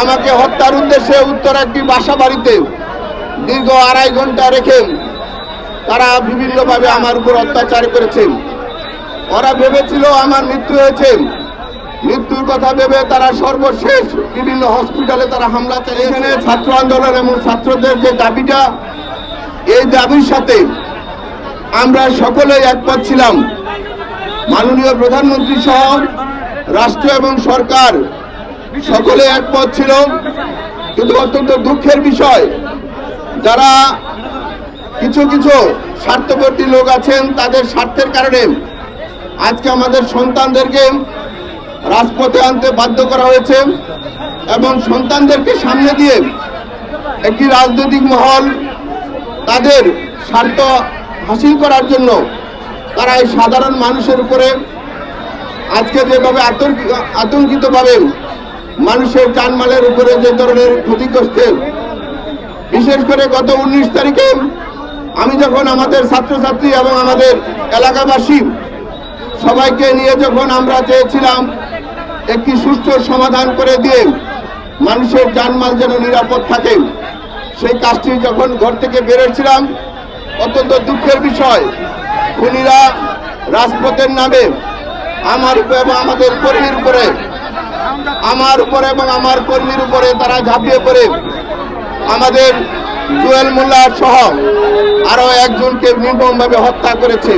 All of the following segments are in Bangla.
আমাকে হত্যার উদ্দেশ্যে উত্তর একটি বাসা বাড়িতে দীর্ঘ আড়াই ঘণ্টা রেখে তারা বিভিন্নভাবে আমার উপর অত্যাচার করেছেন ওরা ভেবেছিল আমার মৃত্যু হয়েছে। মৃত্যুর কথা ভেবে তারা সর্বশেষ বিভিন্ন হসপিটালে তারা হামলা চালিয়ে এখানে ছাত্র আন্দোলন এবং ছাত্রদের যে দাবিটা, এই দাবির সাথে আমরা সকলেই একমত ছিলাম। মাননীয় প্রধানমন্ত্রী সহ রাষ্ট্র এবং সরকার সকলে একমত ছিল। কিন্তু অত্যন্ত দুঃখের বিষয়, যারা কিছু কিছু স্বার্থবর্তী লোক আছেন, তাদের স্বার্থের কারণে আজকে আমাদের সন্তানদেরকে রাজপথে আনতে বাধ্য করা হয়েছে এবং সন্তানদেরকে সামনে দিয়ে একটি রাজনৈতিক মহল তাদের স্বার্থ হাসিল করার জন্য তারা এই সাধারণ মানুষের উপরে আজকে যেভাবে আতঙ্কিত আতঙ্কিতভাবে মানুষের জানমালের উপরে যে ধরনের ক্ষতিগ্রস্তের বিশেষ করে গত উনিশ তারিখে আমি যখন আমাদের ছাত্রছাত্রী এবং আমাদের এলাকাবাসী সবাইকে নিয়ে যখন আমরা চেয়েছিলাম একটি সুষ্ঠু সমাধান করে দিয়ে মানুষের জানমাল যেন নিরাপদ থাকে, সেই কাজটি যখন ঘর থেকে বেরোচ্ছিলাম, অত্যন্ত দুঃখের বিষয়, খুনিরা রাজপথের নামে আমার উপরে এবং আমাদের কর্মীর উপরে আমার উপরে এবং আমার কর্মীর উপরে তারা ঝাঁপিয়ে পড়ে। আমাদের জুয়েল মোল্লা সহ আরও একজনকে নির্মমভাবে হত্যা করেছে।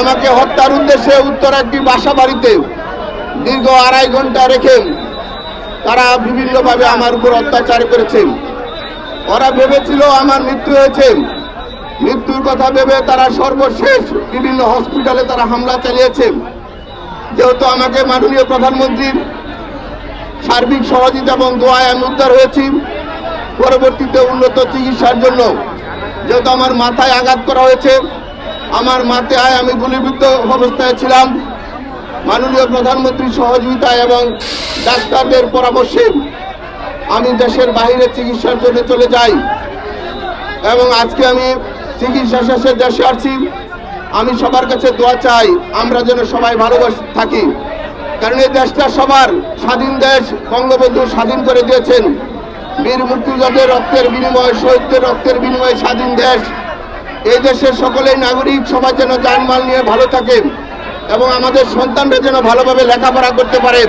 আমাকে হত্যার উদ্দেশ্যে উত্তর একটি বাসা বাড়িতে দীর্ঘ আড়াই ঘণ্টা রেখে তারা বিভিন্নভাবে আমার উপর অত্যাচার করেছে। ওরা ভেবেছিল আমার মৃত্যু হয়েছে। মৃত্যুর কথা ভেবে তারা সর্বশেষ বিভিন্ন হসপিটালে তারা হামলা চালিয়েছে। যেহেতু আমাকে মাননীয় প্রধানমন্ত্রীর সার্বিক সহযোগিতা এবং দোয়ায় আমি উদ্ধার হয়েছি, পরবর্তীতে উন্নত চিকিৎসার জন্য। যেহেতু আমার মাথায় আঘাত করা হয়েছে, আমার মাথায় আমি গুলিবিদ্ধ অবস্থায় ছিলাম। মাননীয় প্রধানমন্ত্রীর সহযোগিতায় এবং ডাক্তারদের পরামর্শে আমি দেশের বাইরে চিকিৎসার জন্য চলে যাই। এবং আজকে আমি চিকিৎসা শেষে দেশে আসছি। আমি সবার কাছে দোয়া চাই, আমরা যেন সবাই ভালোবাসে, থাকি। কারণ এই দেশটা সবার স্বাধীন দেশ, বঙ্গবন্ধু স্বাধীন করে দিয়েছেন। বীর মুক্তিযোদ্ধাদের রক্তের বিনিময়, শহীদদের রক্তের বিনিময়ে স্বাধীন দেশ। এই দেশের সকলেই নাগরিক, সবাই যেন জানমাল নিয়ে ভালো থাকেন এবং আমাদের সন্তানরা যেন ভালোভাবে লেখাপড়া করতে পারেন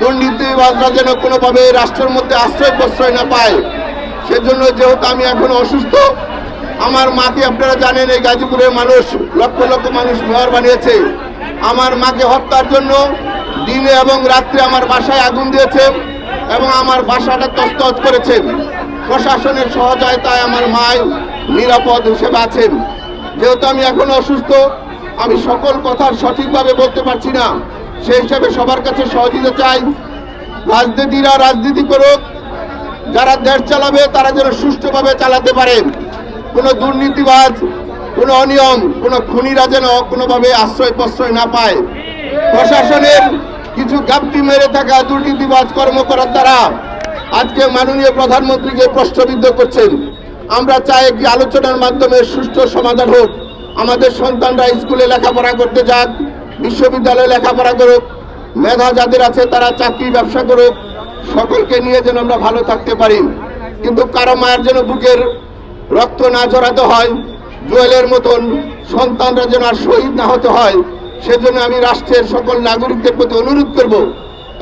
দুর্নীতিবাজরা যেন কোনোভাবে রাষ্ট্রের মধ্যে আশ্রয় প্রশ্রয় না পায়। সেজন্য যেহেতু আমি এখন অসুস্থ আমার মাকে আপনারা জানেন, এই গাজীপুরের মানুষ লক্ষ লক্ষ মানুষ ঘর বানিয়েছে। আমার মাকে হত্যার জন্য দিনে এবং রাত্রে আমার বাসায় আগুন দিয়েছে এবং আমার বাসাটা তস্তত করেছেন। প্রশাসনের সহযোগিতায় আমার মায় নিরাপদ হিসেবে আছেন। যেহেতু আমি এখন অসুস্থ, আমি সকল কথা সঠিকভাবে বলতে পারছি না। সেই হিসাবে সবার কাছে সহযোগিতা চাই। রাজনীতিরা রাজনীতি করুক, যারা দেশ চালাবে তারা যেন সুষ্ঠুভাবে চালাতে পারে কোনো দুর্নীতিবাজ, কোনো অনিয়ম, কোনো খুনিরা যেন কোনোভাবে আশ্রয় প্রশ্রয় না পায়। প্রশাসনের কিছু গাপটি মেরে থাকা দুর্নীতিবাজ কর্মকর্তার আজকে মাননীয় প্রধানমন্ত্রীকে প্রশ্নবিদ্ধ করছেন, আমরা চাই একটি আলোচনার মাধ্যমে সুষ্ঠু সমাধান হোক। আমাদের সন্তানরা স্কুলে লেখাপড়া করতে যাক, বিশ্ববিদ্যালয়ে লেখাপড়া করুক, মেধা যাদের আছে তারা চাকরি ব্যবসা করুক, সকলকে নিয়ে যেন আমরা ভালো থাকতে পারি। কিন্তু কারও মায়ের যেন বুকের রক্ত না ঝরাতে হয়, জুয়েলের মতন সন্তানরা যেন শহীদ না হতে হয়, সেজন্য আমি রাষ্ট্রের সকল নাগরিকদের প্রতি অনুরোধ করব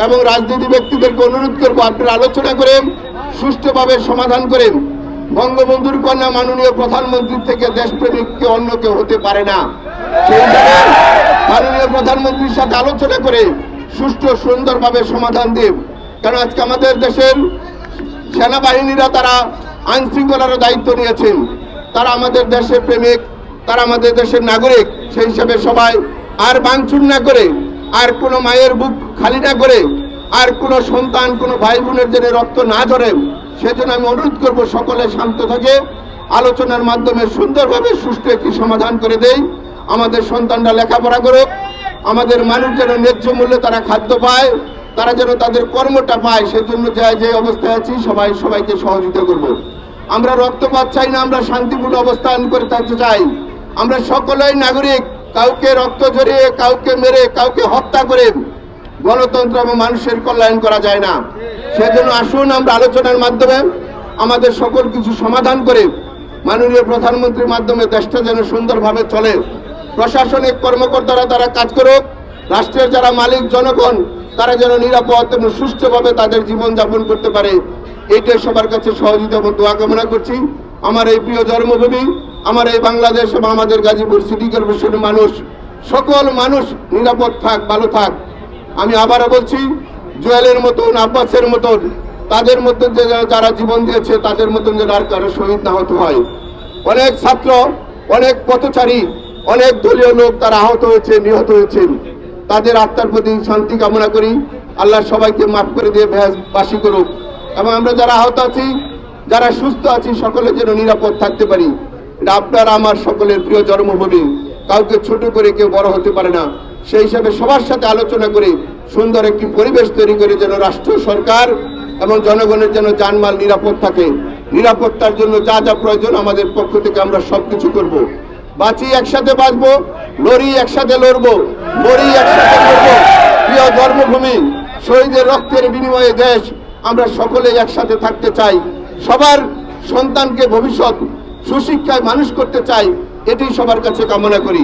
এবং রাজনীতি ব্যক্তিদেরকে অনুরোধ করব আপনারা আলোচনা করেন, সুষ্ঠুভাবে সমাধান করেন। বঙ্গবন্ধুর কন্যা মাননীয় প্রধানমন্ত্রীর থেকে দেশপ্রেমিককে অন্য কেউ হতে পারে না। মাননীয় প্রধানমন্ত্রীর সাথে আলোচনা করে সুষ্ঠু, সুন্দরভাবে সমাধান দেব। কারণ আজকে আমাদের দেশের সেনাবাহিনীরা তারা আইন শৃঙ্খলার দায়িত্ব নিয়েছেন। তারা আমাদের দেশের প্রেমিক, তারা আমাদের দেশের নাগরিক, সেই হিসাবে সবাই আর বাংচুর না করে, আর কোনো মায়ের বুক খালি না করে, আর কোনো সন্তান, কোনো ভাই বোনের জন্য রক্ত না ঝরে, সেজন্য আমি অনুরোধ করব সকলে শান্ত থাকে, আলোচনার মাধ্যমে সুন্দরভাবে সুষ্ঠু একটি সমাধান করে দেই। আমাদের সন্তানরা লেখাপড়া করুক, আমাদের মানুষ যেন ন্যায্য মূল্যে তারা খাদ্য পায় তারা যেন তাদের কর্মটা পায়, সেজন্য যে যে অবস্থায় আছি, সবাই সবাইকে সহযোগিতা করব। আমরা রক্তপাত চাই না, আমরা শান্তিপূর্ণ অবস্থান করে থাকতে চাই। আমরা সকলেই নাগরিক, কাউকে রক্ত ঝরিয়ে, কাউকে মেরে, কাউকে হত্যা করে গণতন্ত্র এবং মানুষের কল্যাণ করা যায় না। সেজন্য আসুন, আমরা আলোচনার মাধ্যমে আমাদের সকল কিছু সমাধান করে মাননীয় প্রধানমন্ত্রীর মাধ্যমে দেশটা যেন সুন্দরভাবে চলে। প্রশাসনিক কর্মকর্তারা তারা কাজ করুক। রাষ্ট্রের যারা মালিক, জনগণ তারা যেন নিরাপদ এবং সুষ্ঠুভাবে তাদের জীবন যাপন করতে পারে। এইটাই সবার কাছে সহযোগিতা এবং দোয়া কামনা করছি। আমার এই প্রিয় জন্মভূমি, আমার এই বাংলাদেশ এবং আমাদের গাজীপুর সিটি কর্পোরেশনের মানুষ, সকল মানুষ নিরাপদ থাক, ভালো থাক। আমি আবারও বলছি, জুয়েলের মতন, আব্বাসের মতন, তাদের মতন যে যারা জীবন দিয়েছে, তাদের মতন যেন আর কারও শহীদ না হতে হয়। অনেক ছাত্র, অনেক পথচারী, অনেক দলীয় লোক তারা আহত হয়েছে, নিহত হয়েছেন। তাদের আত্মার প্রতি শান্তি কামনা করি। আল্লাহ সবাইকে মাফ করে দিয়ে বাসী করুক। এবং আমরা যারা আহত আছি, যারা সুস্থ আছি, সকলের যেন নিরাপদ থাকতে পারি। এটা আপনার, আমার সকলের প্রিয় জন্মভূমি। কাউকে ছোট করে কেউ বড় হতে পারে না। সেই হিসাবে সবার সাথে আলোচনা করে সুন্দর একটি পরিবেশ তৈরি করে যেন রাষ্ট্র, সরকার এবং জনগণের যেন জানমাল নিরাপদ থাকে। নিরাপত্তার জন্য যা যা প্রয়োজন আমাদের পক্ষ থেকে আমরা সবকিছু করব। বাঁচি, একসাথে বাঁচবো, লড়ি, একসাথে লড়বো। মরি একসাথে লড়বো প্রিয় জন্মভূমি, শহীদের রক্তের বিনিময়ে দেশ আমরা সকলে একসাথে থাকতে চাই। সবার সন্তানকে ভবিষ্যৎ সুশিক্ষায় মানুষ করতে চাই এটি সবার কাছে কামনা করি।